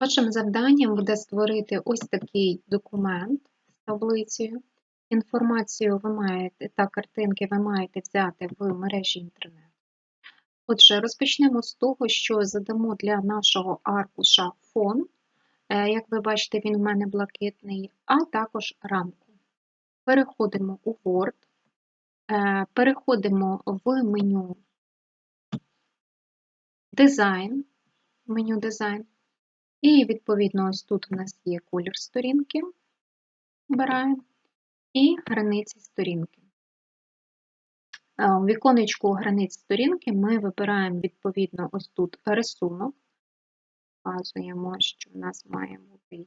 Вашим завданням буде створити ось такий документ з таблицею. Інформацію ви маєте та картинки ви маєте взяти в мережі інтернет. Отже, розпочнемо з того, що задамо для нашого аркуша фон. Е, Як ви бачите, він у мене блакитний, а також рамку. Переходимо у Word, е, переходимо в меню Дизайн, меню Дизайн. І, відповідно, ось тут у нас є колір сторінки, обираємо, і границі сторінки. В віконечку границь сторінки ми вибираємо, відповідно, ось тут рисунок. Вказуємо, що в нас має бути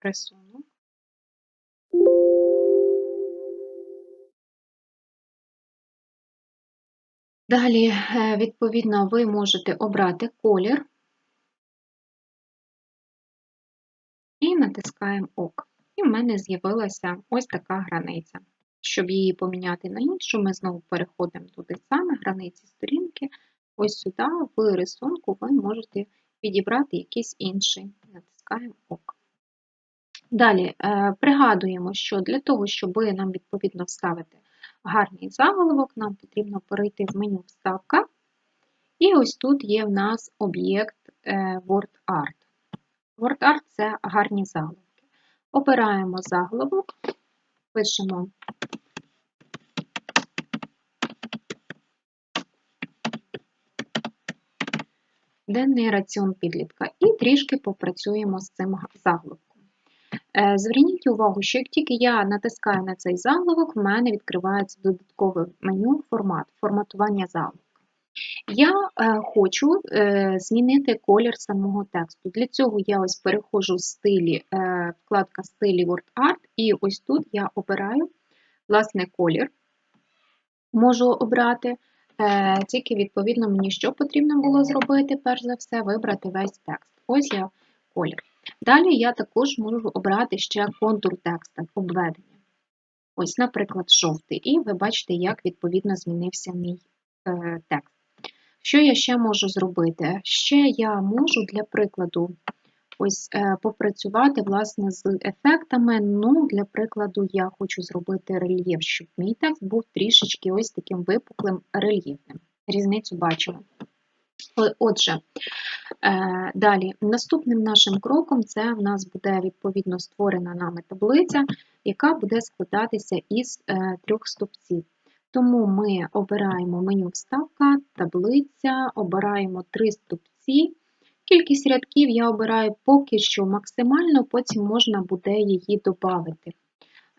рисунок. Далі, е, відповідно, ви можете обрати колір. І натискаємо ОК. І в мене з'явилася ось така границя. Щоб її поміняти на іншу, ми знову переходимо туди саме, границі сторінки. Ось сюди, в рисунку, ви можете підібрати якийсь інший. Натискаємо ОК. Далі е, пригадуємо, що для того, щоб нам відповідно вставити гарний заголовок, нам потрібно перейти в меню Вставка. І ось тут є в нас об'єкт е, WordArt. WordArt – це гарні заголовки. Обираємо заголовок, пишемо денний раціон підлітка і трішки попрацюємо з цим заголовком. Е, зверніть увагу, що як тільки я натискаю на цей заголовок, в мене відкривається додаткове меню формат, форматування заголовку. Я е, хочу е, змінити колір самого тексту. Для цього я ось переходжу в стилі, е, вкладка стилі WordArt, і ось тут я обираю власне колір. Можу обрати, тільки, відповідно, мені що потрібно було зробити, перш за все, вибрати весь текст. Ось я колір. Далі я також можу обрати ще контур текста, обведення. Ось, наприклад, жовтий. І ви бачите, як відповідно змінився мій текст. Що я ще можу зробити? Ще я можу, для прикладу, ось е, попрацювати власне, з ефектами. Ну, Для прикладу, я хочу зробити рельєф, щоб мій текст був трішечки ось таким випуклим рельєфним. Різницю бачимо. Отже, е, далі, наступним нашим кроком це в нас буде відповідно створена нами таблиця, яка буде складатися із е, трьох стопців. Тому ми обираємо меню Вставка, таблиця, обираємо три стовпці. Кількість рядків я обираю поки що максимально, потім можна буде її додати.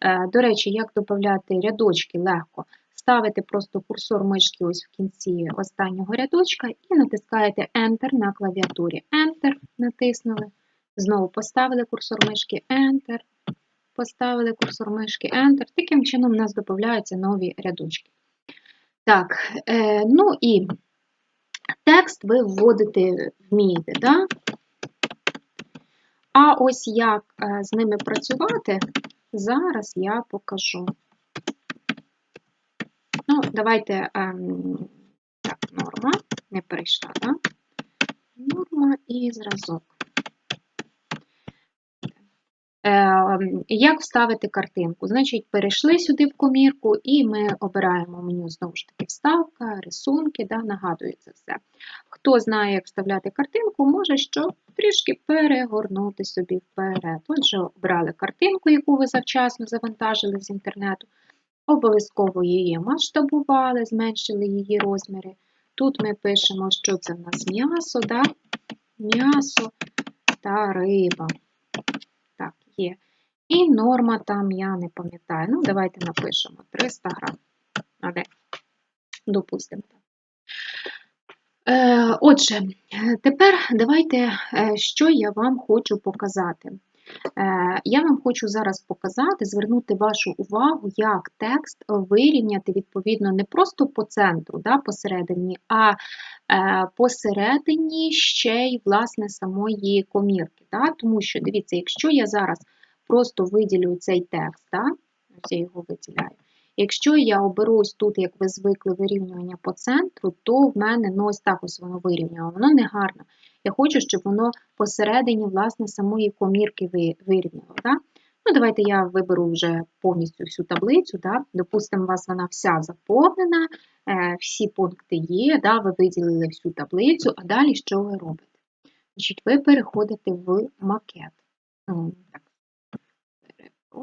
Е, до речі, як додати рядочки легко. Ставите просто курсор мишки ось в кінці останнього рядочка і натискаєте Enter на клавіатурі. Enter натиснули. Знову поставили курсор мишки Enter поставили курсор мишки Enter. Таким чином у нас додаються нові рядочки. Так, е, ну і текст ви вводити вмієте, да? А ось як е, з ними працювати, зараз я покажу. Ну, давайте е, так, норма, не перейшла, так? Норма і зразок. Як вставити картинку? Значить, перейшли сюди в комірку, і ми обираємо меню, знову ж таки, вставка, рисунки, да, нагадую це все. Хто знає, як вставляти картинку, може що трішки перегорнути собі вперед. Отже, обрали картинку, яку ви завчасно завантажили з інтернету. Обов'язково її масштабували, зменшили її розміри. Тут ми пишемо, що це в нас м'ясо, да? м'ясо та риба є. І норма там, я не пам'ятаю. Ну, давайте напишемо 300 грам. А де? Допустимо. Е, отже, тепер давайте, е, що я вам хочу показати. Е, я вам хочу зараз показати, звернути вашу увагу, як текст вирівняти, відповідно, не просто по центру, да, посередині, а посередині ще й власне самої комірки. Да? Тому що, дивіться, якщо я зараз просто виділю цей текст, да? я його виділяю. Якщо я оберу ось тут, як ви звикли, вирівнювання по центру, то в мене ну ось так ось воно вирівнює, воно не гарно. Я хочу, щоб воно посередині, власне, самої комірки вирівняло. Да? Ну, давайте я виберу вже повністю всю таблицю. Да? Допустимо, у вас вона вся заповнена, е, всі пункти є, да? ви виділили всю таблицю, а далі що ви робите? Значить, ви переходите в макет. Так,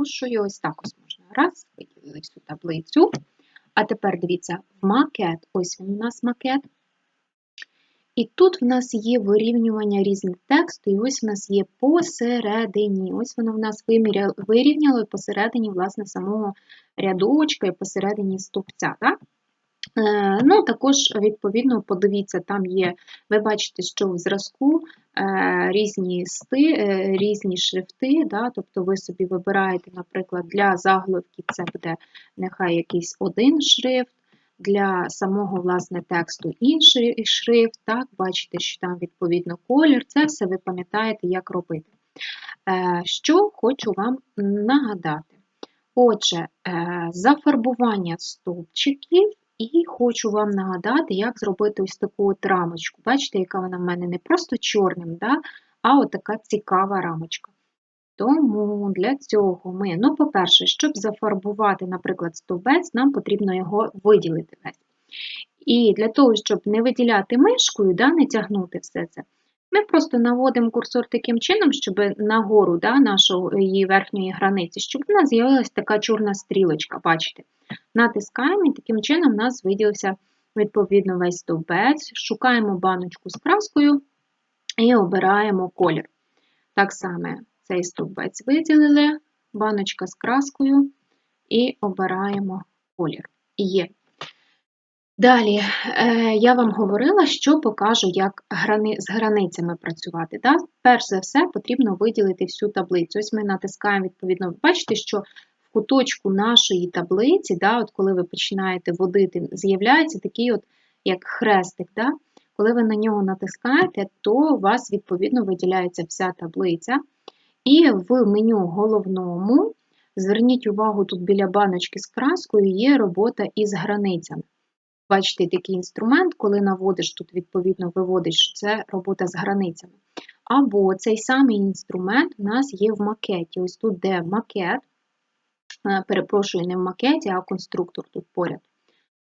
перепрошую, ось так ось можна. Раз, виділили всю таблицю. А тепер дивіться, макет, ось він у нас макет. І тут в нас є вирівнювання різних тексту, і ось в нас є посередині. Ось воно в нас вирівняло посередині, власне, самого рядочка і посередині стовпця. Так? Е, Ну, також, відповідно, подивіться, там є, ви бачите, що в зразку е, різні сти, е, різні шрифти, да? тобто ви собі вибираєте, наприклад, для заголовків це буде нехай якийсь один шрифт, для самого власне тексту інший шрифт, так, бачите, що там відповідно колір, це все ви пам'ятаєте, як робити. Що хочу вам нагадати. Отже, зафарбування стовпчиків, і хочу вам нагадати, як зробити ось таку от рамочку. Бачите, яка вона в мене не просто чорним, да, а от така цікава рамочка. Тому для цього ми, ну, по-перше, щоб зафарбувати, наприклад, стовбець, нам потрібно його виділити весь. І для того, щоб не виділяти мишкою, да, не тягнути все це, ми просто наводимо курсор таким чином, щоб нагору да, нашої верхньої границі, щоб у нас з'явилася така чорна стрілочка, бачите. Натискаємо і таким чином у нас виділився відповідно весь стовбець. Шукаємо баночку з краскою і обираємо колір. Так само цей стовбець виділили, баночка з краскою і обираємо колір. Є. Далі, е, я вам говорила, що покажу, як грани, з границями працювати. Да? Перш за все, потрібно виділити всю таблицю. Ось ми натискаємо, відповідно, бачите, що в куточку нашої таблиці, да, от коли ви починаєте водити, з'являється такий от як хрестик. Да? Коли ви на нього натискаєте, то у вас, відповідно, виділяється вся таблиця. І в меню головному, зверніть увагу, тут біля баночки з краскою є робота із границями. Бачите, такий інструмент, коли наводиш, тут, відповідно, виводиш, це робота з границями. Або цей самий інструмент у нас є в макеті. Ось тут, де макет, е, перепрошую, не в макеті, а конструктор тут поряд.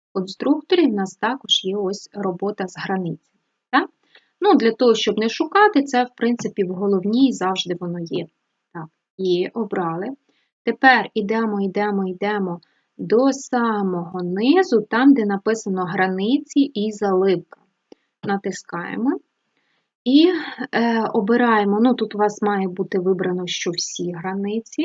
В конструкторі в нас також є ось робота з границями. Так? Ну, Для того, щоб не шукати, це, в принципі, в головній завжди воно є. Так, Є, обрали. Тепер йдемо, йдемо, йдемо до самого низу, там, де написано границі і заливка. Натискаємо і е, обираємо, ну тут у вас має бути вибрано, що всі границі.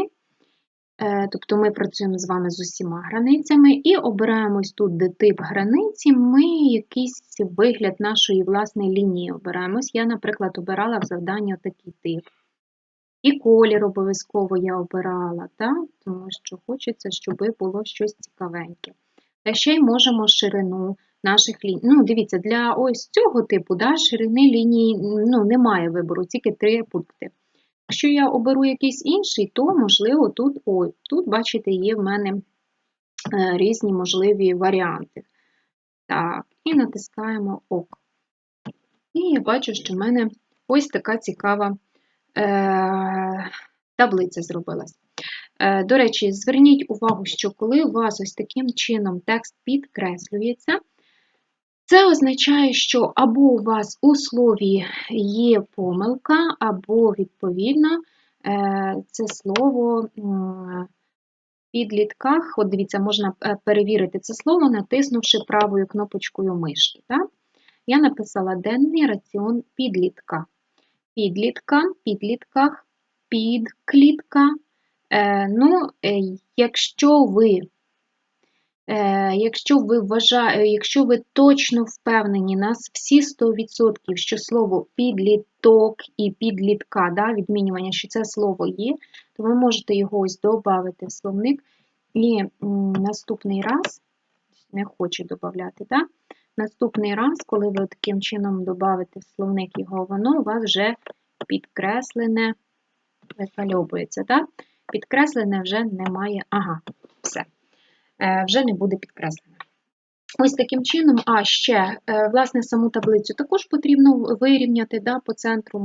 Е, тобто ми працюємо з вами з усіма границями, і обираємо ось тут, де тип границі, ми якийсь вигляд нашої власної лінії обираємось. Я, наприклад, обирала в завданні такий тип. І колір обов'язково я обирала, так? тому що хочеться, щоб було щось цікавеньке. Та ще й можемо ширину наших ліній. Ну, дивіться, для ось цього типу да, ширини лінії ну, немає вибору, тільки три пункти. Якщо я оберу якийсь інший, то, можливо, тут, ой, тут, бачите, є в мене е, різні можливі варіанти. Так, і натискаємо ОК. І я бачу, що в мене ось така цікава таблиця зробилась. Е, До речі, зверніть увагу, що коли у вас ось таким чином текст підкреслюється, це означає, що або у вас у слові є помилка, або, відповідно, е, це слово підлітках, от дивіться, можна е, перевірити це слово, натиснувши правою кнопочкою мишки. Так? Я написала денний раціон підлітка. Підлітка, підлітках, підклітка. Е, ну, якщо ви Якщо ви вважаєте, якщо ви точно впевнені на всі 100%, що слово підліток і підлітка, да, відмінювання, що це слово є, то ви можете його ось додати в словник. І наступний раз, не хочу додати, да? Наступний раз, коли ви таким чином додавите в словник його, воно у вас вже підкреслене, вифальовується. так? Підкреслене вже немає. Ага, все. Вже не буде підкреслене. Ось таким чином, а ще, е, власне, саму таблицю також потрібно вирівняти да, по центру.